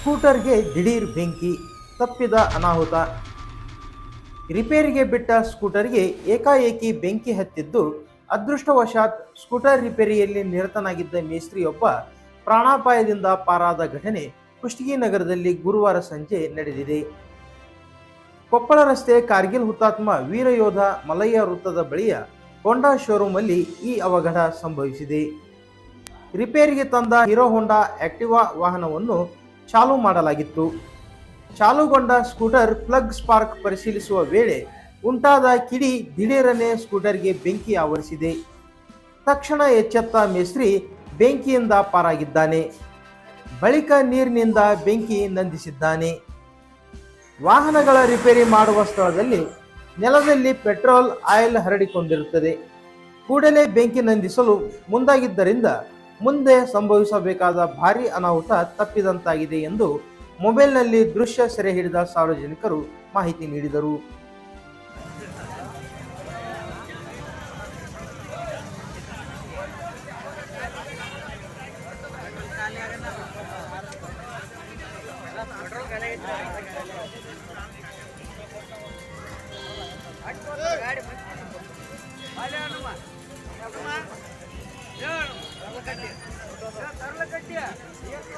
ಸ್ಕೂಟರ್ಗೆ ದಿಢೀರ್ ಬೆಂಕಿ ತಪ್ಪಿದ ಅನಾಹುತ. ರಿಪೇರಿಗೆ ಬಿಟ್ಟ ಸ್ಕೂಟರ್ಗೆ ಏಕಾಏಕಿ ಬೆಂಕಿ ಹತ್ತಿದ್ದು ಅದೃಷ್ಟವಶಾತ್ ಸ್ಕೂಟರ್ ರಿಪೇರಿಯಲ್ಲಿ ನಿರತನಾಗಿದ್ದ ಮೇಸ್ತ್ರಿಯೊಬ್ಬ ಪ್ರಾಣಾಪಾಯದಿಂದ ಪಾರಾದ ಘಟನೆ ಕುಷ್ಟಗಿ ನಗರದಲ್ಲಿ ಗುರುವಾರ ಸಂಜೆ ನಡೆದಿದೆ. ಕೊಪ್ಪಳ ರಸ್ತೆ ಕಾರ್ಗಿಲ್ ಹುತಾತ್ಮ ವೀರಯೋಧ ಮಲಯ್ಯ ವೃತ್ತದ ಬಳಿಯ ಹೋಂಡಾ ಶೋರೂಮಲ್ಲಿ ಈ ಅವಘಡ ಸಂಭವಿಸಿದೆ. ರಿಪೇರಿಗೆ ತಂದ ಹೀರೋ ಹೋಂಡಾ ಆಕ್ಟಿವಾ ವಾಹನವನ್ನು ಚಾಲೂ ಮಾಡಲಾಗಿತ್ತು. ಚಾಲೂಗೊಂಡ ಸ್ಕೂಟರ್ ಪ್ಲಗ್ ಸ್ಪಾರ್ಕ್ ಪರಿಶೀಲಿಸುವ ವೇಳೆ ಉಂಟಾದ ಕಿಡಿ ದಿಢೀರನೆ ಸ್ಕೂಟರ್ಗೆ ಬೆಂಕಿ ಆವರಿಸಿದೆ. ತಕ್ಷಣ ಎಚ್ಚೆತ್ತ ಮೇಸ್ತ್ರಿ ಬೆಂಕಿಯಿಂದ ಪಾರಾಗಿದ್ದಾನೆ. ಬಳಿಕ ನೀರಿನಿಂದ ಬೆಂಕಿ ನಂದಿಸಿದ್ದಾನೆ. ವಾಹನಗಳ ರಿಪೇರಿ ಮಾಡುವ ಸ್ಥಳದಲ್ಲಿ ನೆಲದಲ್ಲಿ ಪೆಟ್ರೋಲ್ ಆಯಿಲ್ ಹರಡಿಕೊಂಡಿರುತ್ತದೆ. ಕೂಡಲೇ ಬೆಂಕಿ ನಂದಿಸಲು ಮುಂದಾಗಿದ್ದರಿಂದ ಮುಂದೆ ಸಂಭವಿಸಬೇಕಾದ ಭಾರೀ ಅನಾಹುತ ತಪ್ಪಿದಂತಾಗಿದೆ ಎಂದು ಮೊಬೈಲ್ನಲ್ಲಿ ದೃಶ್ಯ ಸೆರೆ ಹಿಡಿದ ಸಾರ್ವಜನಿಕರು ಮಾಹಿತಿ ನೀಡಿದರು. Yeah.